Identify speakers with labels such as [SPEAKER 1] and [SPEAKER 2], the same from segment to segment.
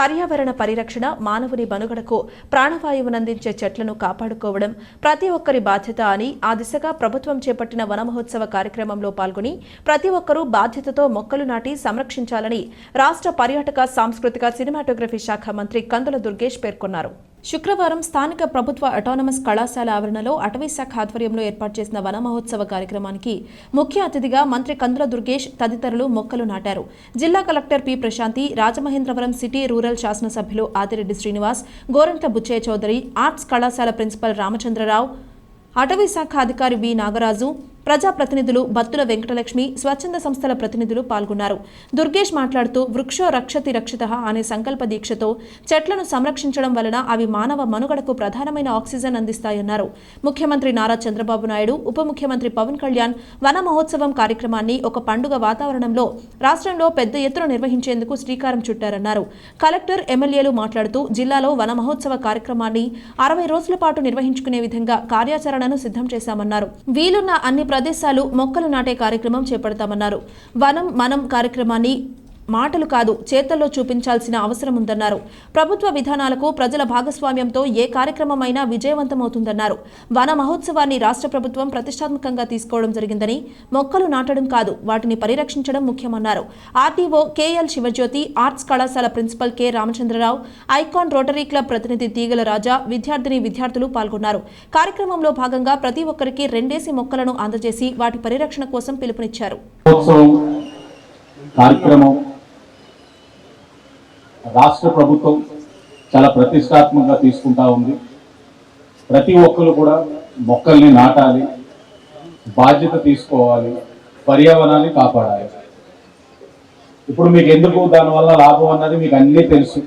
[SPEAKER 1] పర్యావరణ పరిరక్షణ మానవుని మనుగడకు ప్రాణవాయువునందించే చెట్లను కాపాడుకోవడం ప్రతి ఒక్కరి బాధ్యత అని ఆ దిశగా ప్రభుత్వం చేపట్టిన వన మహోత్సవ కార్యక్రమంలో పాల్గొని ప్రతి ఒక్కరూ బాధ్యతతో మొక్కలు నాటి సంరక్షించాలని రాష్ట్ర పర్యాటక సాంస్కృతిక సినిమాటోగ్రఫీ శాఖ మంత్రి కందుల దుర్గేష్ పేర్కొన్నారు. శుక్రవారం స్థానిక ప్రభుత్వ అటానమస్ కళాశాల ఆవరణలో అటవీ శాఖ ఆధ్వర్యంలో ఏర్పాటు చేసిన వన మహోత్సవ కార్యక్రమానికి ముఖ్య అతిథిగా మంత్రి కందుల దుర్గేష్ తదితరులు మొక్కలు నాటారు. జిల్లా collector P Prashanti Rajamahendravaram city rural శాసనసభ్యులు ఆదిరెడ్డి శ్రీనివాస్ గోరంట్ల బుచ్చయ్య చౌదరి ఆర్ట్స్ కళాశాల ప్రిన్సిపల్ రామచంద్రరావు అటవీ శాఖ అధికారి వి నాగరాజు ప్రజాప్రతినిధులు బత్తుల వెంకటలక్ష్మి స్వచ్ఛంద సంస్థల ప్రతినిధులు పాల్గొన్నారు. దుర్గేష్ మాట్లాడుతూ వృక్షో రక్షతి రక్షిత అనే సంకల్ప దీక్షతో చెట్లను సంరక్షించడం వలన అవి మానవ మనుగడకు ప్రధానమైన ఆక్సిజన్ అందిస్తాయన్నారు. ముఖ్యమంత్రి నారా చంద్రబాబు నాయుడు ఉప ముఖ్యమంత్రి పవన్ కళ్యాణ్ వన మహోత్సవం కార్యక్రమాన్ని ఒక పండుగ వాతావరణంలో రాష్ట్రంలో పెద్ద ఎత్తున నిర్వహించేందుకు శ్రీకారం చుట్టారన్నారు. కలెక్టర్ ఎమ్మెల్యేలు మాట్లాడుతూ జిల్లాలో వన మహోత్సవ కార్యక్రమాన్ని అరవై రోజుల పాటు నిర్వహించుకునే విధంగా కార్యాచరణను సిద్ధం చేశామన్నారు. వీలున్న అన్ని ప్రదేశాలు మొక్కలు నాటే కార్యక్రమం చేపడతామన్నారు. వనం మనం కార్యక్రమాన్ని మాటలు కాదు చేతల్లో చూపించాల్సిన అవసరం ఉందన్నారు ప్రభుత్వ విధానాలకు ప్రజల భాగస్వామ్యంతో ఏ కార్యక్రమమైనా విజయవంతమవుతుందన్నారు. వన మహోత్సవాన్ని రాష్ట్ర ప్రభుత్వం ప్రతిష్టాత్మకంగా తీసుకోవడం జరిగిందని మొక్కలు నాటడం కాదు వాటిని పరిరక్షించడం ముఖ్యమన్నారు. ఆర్టీఓ కేఎల్ శివజ్యోతి ఆర్ట్స్ కళాశాల principal K Ramachandrarao icon rotary club ప్రతినిధి తీగల రాజా విద్యార్థిని విద్యార్థులు పాల్గొన్నారు. కార్యక్రమంలో భాగంగా ప్రతి ఒక్కరికి రెండేసి మొక్కలను అందజేసి వాటి పరిరక్షణ కోసం పిలుపునిచ్చారు.
[SPEAKER 2] కార్యక్రమం రాష్ట్ర ప్రభుత్వం చాలా ప్రతిష్టాత్మకంగా తీసుకుంటా ఉంది. ప్రతి ఒక్కరు కూడా మొక్కల్ని నాటాలి బాధ్యత తీసుకోవాలి పర్యావరణాన్ని కాపాడాలి. ఇప్పుడు మీకు ఎందుకు దానివల్ల లాభం అన్నది మీకు అన్నీ తెలుసు.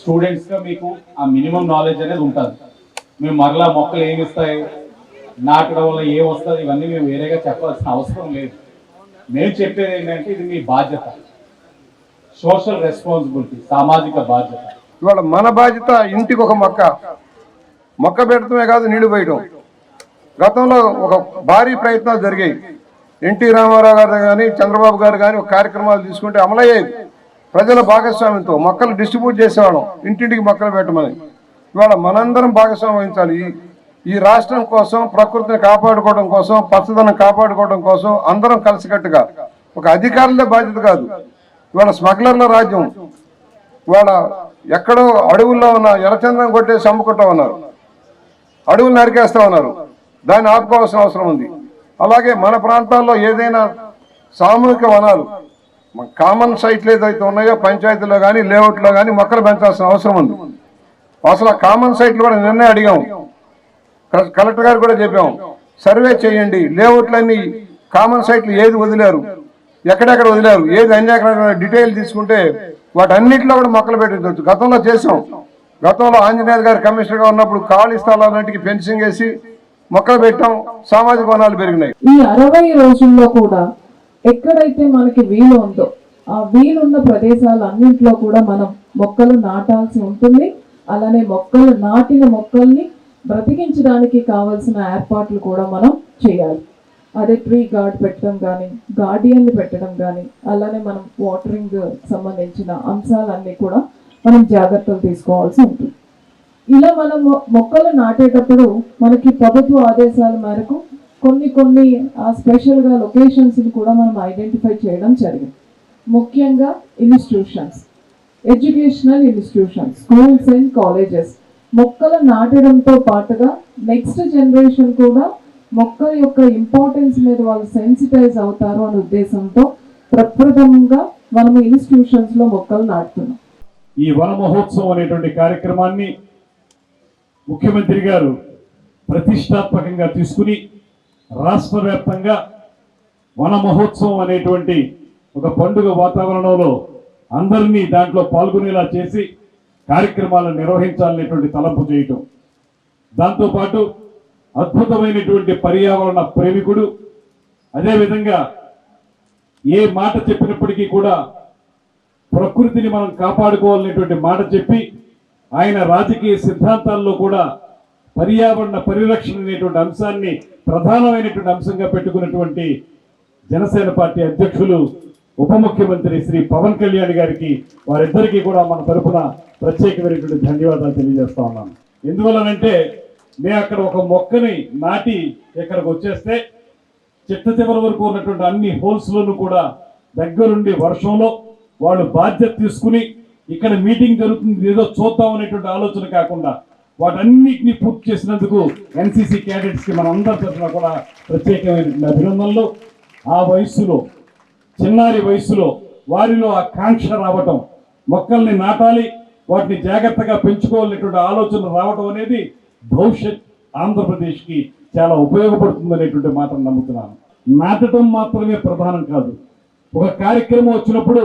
[SPEAKER 2] స్టూడెంట్స్గా మీకు ఆ మినిమం నాలెడ్జ్ అనేది ఉంటుంది. మేము మరలా మొక్కలు ఏమి ఇస్తాయి నాటడం వల్ల ఏం వస్తుంది ఇవన్నీ మేము వేరేగా చెప్పాల్సిన అవసరం లేదు. మేము చెప్పేది ఏంటంటే ఇది మీ బాధ్యత. సోషల్ రెస్పాన్సిబిలిటీ సామాజిక బాధ్యత.
[SPEAKER 3] ఇవాళ మన బాధ్యత ఇంటికి ఒక మొక్క. మొక్క పెట్టడమే కాదు నీళ్ళు పోయడం. గతంలో ఒక భారీ ప్రయత్నాలు జరిగాయి. ఎన్టీ రామారావు గారు కానీ చంద్రబాబు గారు కానీ ఒక కార్యక్రమాలు తీసుకుంటే అమలయ్యేది ప్రజల భాగస్వామ్యంతో మొక్కలు డిస్ట్రిబ్యూట్ చేసేవాళ్ళం. ఇంటింటికి మొక్కలు పెట్టమని. ఇవాళ మనందరం భాగస్వామ్యం వహించాలి. ఈ రాష్ట్రం కోసం ప్రకృతిని కాపాడుకోవడం కోసం పచ్చదనం కాపాడుకోవడం కోసం అందరం కలిసికట్టుగా. ఒక అధికారులే బాధ్యత కాదు. ఇవాళ స్మగ్లర్ల రాజ్యం ఇవాళ ఎక్కడో అడవుల్లో ఉన్న ఎర్రచంద్రం కొట్టేసి అమ్ముకుంటా ఉన్నారు. అడవులు నరికేస్తా ఉన్నారు. దాన్ని ఆపుకోవాల్సిన అవసరం ఉంది. అలాగే మన ప్రాంతాల్లో ఏదైనా సామూహిక వనాలు కామన్ సైట్లు ఏదైతే ఉన్నాయో పంచాయతీలో కానీ లేఅవుట్లో కానీ మొక్కలు పెంచాల్సిన అవసరం ఉంది. అసలు కామన్ సైట్లు కూడా నిన్నే అడిగాము కలెక్టర్ గారు కూడా చెప్పాము సర్వే చేయండి. లేఅవుట్లన్నీ కామన్ సైట్లు ఏది వదిలేరు. ఎక్కడెక్కడ వదిలేరు ఏది అన్యాకరణ డీటెయిల్ తీసుకుంటే వాటన్నిటిలో కూడా మొక్కలు పెట్టచ్చు గతంలో చేసాం గతంలో ఆంజనేయ గారు కమిషనర్గా ఉన్నప్పుడు ఖాళీ స్థలాలన్నిటికీ ఫెన్సింగ్ వేసి మొక్కలు పెట్టాం. సామాజిక వనాలు పెరిగినాయి.
[SPEAKER 4] ఈ అరవై రోజుల్లో కూడా ఎక్కడైతే మనకి వీలు ఉందో ఆ వీలున్న ప్రదేశాలన్నింటిలో కూడా మనం మొక్కలు నాటాల్సి ఉంటుంది. అలానే మొక్కలు నాటిన మొక్కల్ని బ్రతికించడానికి కావలసిన ఏర్పాట్లు కూడా మనం చేయాలి. అదే ట్రీ గార్డ్ పెట్టడం కానీ గార్డియన్లు పెట్టడం కానీ అలానే మనం వాటరింగ్ సంబంధించిన అంశాలన్నీ కూడా మనం జాగ్రత్తలు తీసుకోవాల్సి ఉంటుంది. ఇలా మనం మొక్కలు నాటేటప్పుడు మనకి ప్రభుత్వ ఆదేశాల మేరకు కొన్ని కొన్ని ఆ స్పెషల్గా లొకేషన్స్ని కూడా మనం ఐడెంటిఫై చేయడం జరిగింది. ముఖ్యంగా institutions educational institutions schools and colleges మొక్కలు నాటడంతో పాటుగా నెక్స్ట్ జనరేషన్ కూడా మొక్క యొక్క ఇంపార్టెన్స్ మీద వాళ్ళు సెన్సిటైజ్ అవుతారు అనే ఉద్దేశంతో ప్రప్రథమంగా మనము ఇన్స్టిట్యూషన్స్లో మొక్కలు నాటుతున్నాం.
[SPEAKER 5] ఈ వన మహోత్సవం అనేటువంటి కార్యక్రమాన్ని ముఖ్యమంత్రి గారు ప్రతిష్టాత్మకంగా తీసుకుని రాష్ట్ర వ్యాప్తంగా వన మహోత్సవం అనేటువంటి ఒక పండుగ వాతావరణంలో అందరినీ దాంట్లో పాల్గొనేలా చేసి కార్యక్రమాలను నిర్వహించాలనేటువంటి తలంపు చేయటం. దాంతోపాటు అద్భుతమైనటువంటి పర్యావరణ ప్రేమికుడు. అదేవిధంగా ఏ మాట చెప్పినప్పటికీ కూడా ప్రకృతిని మనం కాపాడుకోవాలనేటువంటి మాట చెప్పి ఆయన రాజకీయ సిద్ధాంతాల్లో కూడా పర్యావరణ పరిరక్షణ అనేటువంటి అంశాన్ని ప్రధానమైనటువంటి అంశంగా పెట్టుకున్నటువంటి జనసేన పార్టీ అధ్యక్షులు ఉప ముఖ్యమంత్రి శ్రీ పవన్ కళ్యాణ్ గారికి వారిద్దరికీ కూడా మన తరపున ప్రత్యేకమైనటువంటి ధన్యవాదాలు తెలియజేస్తా ఉన్నాను. ఎందువల్లనంటే మేము అక్కడ ఒక మొక్కని నాటి ఇక్కడికి వచ్చేస్తే చిట్ట చివరి వరకు ఉన్నటువంటి అన్ని హోల్స్లోనూ కూడా దగ్గరుండి వర్షంలో వాళ్ళు బాధ్యత తీసుకుని ఇక్కడ మీటింగ్ జరుగుతుంది ఏదో చూద్దాం అనేటువంటి ఆలోచన కాకుండా వాటన్నిటిని పూర్తి చేసినందుకు ఎన్సీసీ క్యాడెట్స్కి మన అందరి తరఫున కూడా ప్రత్యేకమైన అభినందనలు. ఆ వయస్సులో చిన్నారి వయసులో వారిలో ఆ కాంక్ష రావటం మొక్కల్ని నాటాలి వాటిని జాగ్రత్తగా పెంచుకోవాలనేటువంటి ఆలోచన రావటం అనేది భవిష్యత్ ఆంధ్రప్రదేశ్కి చాలా ఉపయోగపడుతుంది అనేటువంటి మాటను నమ్ముతున్నాను. నాటడం మాత్రమే ప్రధానం కాదు. ఒక కార్యక్రమం వచ్చినప్పుడు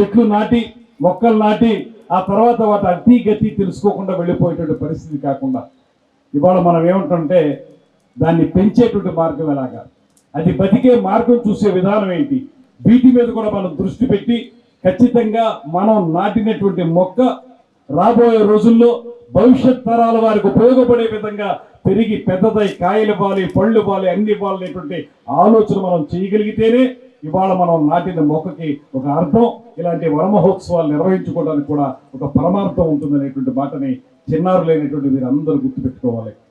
[SPEAKER 5] చెట్లు నాటి మొక్కలు నాటి ఆ తర్వాత వాటి అతి గతి తెలుసుకోకుండా వెళ్ళిపోయేటువంటి పరిస్థితి కాకుండా ఇవాళ మనం ఏమంటుంటే దాన్ని పెంచేటువంటి మార్గం ఎలాగా? అది బతికే మార్గం చూసే విధానం ఏంటి? వీటి మీద కూడా మనం దృష్టి పెట్టి ఖచ్చితంగా మనం నాటినటువంటి మొక్క రాబోయే రోజుల్లో భవిష్యత్ తరాల వారికి ఉపయోగపడే విధంగా పెరిగి పెద్దదై కాయలు పాలి పళ్ళు పాలి అన్ని పాలనేటువంటి ఆలోచన మనం చేయగలిగితేనే ఇవాళ మనం నాటిన మొక్కకి ఒక అర్థం ఇలాంటి వరమహోత్సవాలు నిర్వహించుకోవడానికి కూడా ఒక పరమార్థం ఉంటుందనేటువంటి మాటని చిన్నారులైనటువంటి మీరు అందరూ గుర్తుపెట్టుకోవాలి.